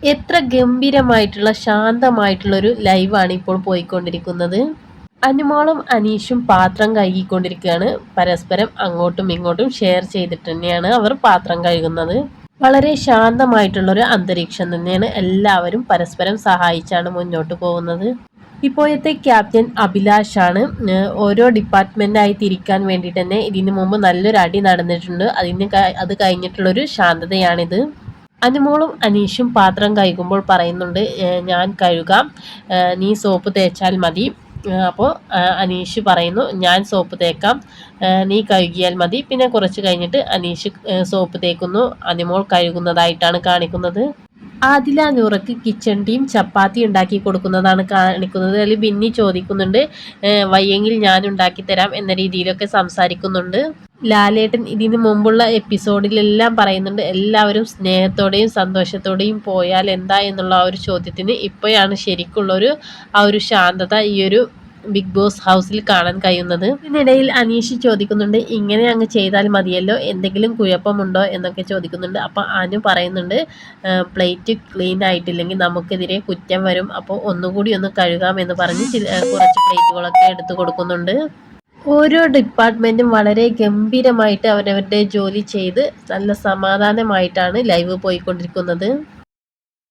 എത്ര ഗംഭീരമായിട്ടുള്ള ശാന്തമായിട്ടുള്ള ഒരു ലൈവാണ് ഇപ്പോൾ പോയിക്കൊണ്ടിരിക്കുന്നത്. അനുമോളും അനീഷും പാത്രം കഴുകിക്കൊണ്ടിരിക്കുകയാണ്. പരസ്പരം അങ്ങോട്ടും ഇങ്ങോട്ടും ഷെയർ ചെയ്തിട്ട് തന്നെയാണ് അവർ പാത്രം കഴുകുന്നത്. വളരെ ശാന്തമായിട്ടുള്ളൊരു അന്തരീക്ഷം തന്നെയാണ് എല്ലാവരും പരസ്പരം സഹായിച്ചാണ് മുന്നോട്ട് പോകുന്നത്. ഇപ്പോഴത്തെ ക്യാപ്റ്റൻ അഭിലാഷ് ആണ് ഓരോ ഡിപ്പാർട്ട്മെന്റായി തിരിക്കാൻ വേണ്ടിയിട്ട് തന്നെ ഇതിനു മുമ്പ് നല്ലൊരു അടി നടന്നിട്ടുണ്ട്. അതിന് അത് കഴിഞ്ഞിട്ടുള്ളൊരു ശാന്തതയാണിത്. അനുമോളും അനീഷും പാത്രം കഴുകുമ്പോൾ പറയുന്നുണ്ട് ഞാൻ കഴുകാം. നീ സോപ്പ് തേച്ചാൽ മതി. അപ്പോൾ അനീഷ് പറയുന്നു ഞാൻ സോപ്പ് തേക്കാം. നീ കഴുകിയാൽ മതി. പിന്നെ കുറച്ച് കഴിഞ്ഞിട്ട് അനീഷ് സോപ്പ് തേക്കുന്നു. അനുമോൾ കഴുകുന്നതായിട്ടാണ് കാണിക്കുന്നത്. ആദില നൂറക്ക് കിച്ചൺ ടീം ചപ്പാത്തി ഉണ്ടാക്കി കൊടുക്കുന്നതാണ് കാണിക്കുന്നത്. അതിൽ ബിന്നി ചോദിക്കുന്നുണ്ട് വയ്യെങ്കിൽ ഞാൻ ഉണ്ടാക്കി തരാം എന്ന രീതിയിലൊക്കെ സംസാരിക്കുന്നുണ്ട്. ലാലേട്ടൻ ഇതിന് മുമ്പുള്ള എപ്പിസോഡിലെല്ലാം പറയുന്നുണ്ട് എല്ലാവരും സ്നേഹത്തോടെയും സന്തോഷത്തോടെയും പോയാൽ എന്താ എന്നുള്ള ആ ഒരു ചോദ്യത്തിന് ഇപ്പോഴാണ് ശരിക്കുള്ളൊരു ആ ഒരു ശാന്തത ഈ ഒരു ബിഗ് ബോസ് ഹൗസിൽ കാണാൻ കഴിയുന്നത്. ഇതിനിടയിൽ അനീഷ് ചോദിക്കുന്നുണ്ട് ഇങ്ങനെ അങ്ങ് ചെയ്താൽ മതിയല്ലോ? എന്തെങ്കിലും കുഴപ്പമുണ്ടോ? എന്നൊക്കെ ചോദിക്കുന്നുണ്ട്. അപ്പോൾ അനു പറയുന്നുണ്ട് പ്ലേറ്റ് ക്ലീൻ ആയിട്ടില്ലെങ്കിൽ നമുക്കെതിരെ കുറ്റം വരും. അപ്പോൾ ഒന്നുകൂടി ഒന്ന് കഴുകാമെന്ന് പറഞ്ഞ് കുറച്ച് പ്ലേറ്റുകളൊക്കെ എടുത്തു കൊടുക്കുന്നുണ്ട്. ഓരോ ഡിപ്പാർട്ട്മെന്റും വളരെ ഗംഭീരമായിട്ട് അവരവരുടെ ജോലി ചെയ്ത് നല്ല സമാധാനമായിട്ടാണ് ലൈവ് പോയിക്കൊണ്ടിരിക്കുന്നത്.